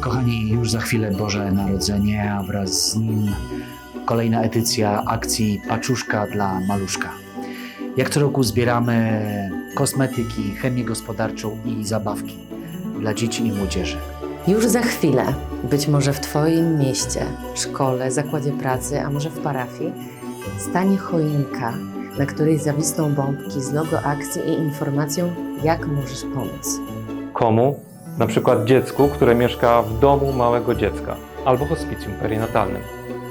Kochani, już za chwilę Boże Narodzenie, a wraz z nim kolejna edycja akcji Paczuszka dla Maluszka. Jak co roku zbieramy kosmetyki, chemię gospodarczą i zabawki dla dzieci i młodzieży. Już za chwilę, być może w Twoim mieście, szkole, zakładzie pracy, a może w parafii, stanie choinka, na której zawisną bombki z logo akcji i informacją, jak możesz pomóc. Komu? Na przykład dziecku, które mieszka w domu małego dziecka albo hospicjum perinatalnym.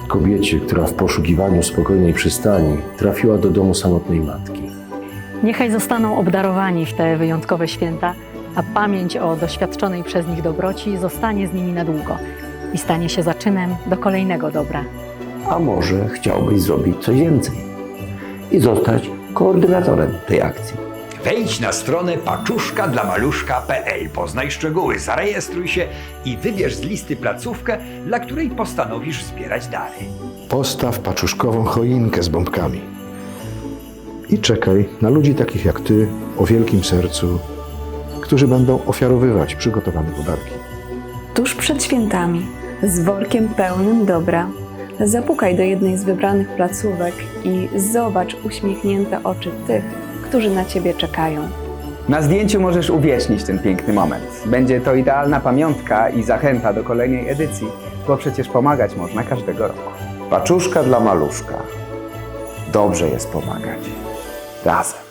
Kobiecie, która w poszukiwaniu spokojnej przystani trafiła do domu samotnej matki. Niechaj zostaną obdarowani w te wyjątkowe święta, a pamięć o doświadczonej przez nich dobroci zostanie z nimi na długo i stanie się zaczynem do kolejnego dobra. A może chciałbyś zrobić coś więcej i zostać koordynatorem tej akcji? Wejdź na stronę paczuszkadlamaluszka.pl, poznaj szczegóły, zarejestruj się i wybierz z listy placówkę, dla której postanowisz zbierać dary. Postaw paczuszkową choinkę z bombkami. I czekaj na ludzi takich jak ty, o wielkim sercu, którzy będą ofiarowywać przygotowane podarki. Tuż przed świętami, z workiem pełnym dobra, zapukaj do jednej z wybranych placówek i zobacz uśmiechnięte oczy tych, którzy na ciebie czekają. Na zdjęciu możesz uwiecznić ten piękny moment. Będzie to idealna pamiątka i zachęta do kolejnej edycji, bo przecież pomagać można każdego roku. Paczuszka dla maluszka. Dobrze jest pomagać. Razem.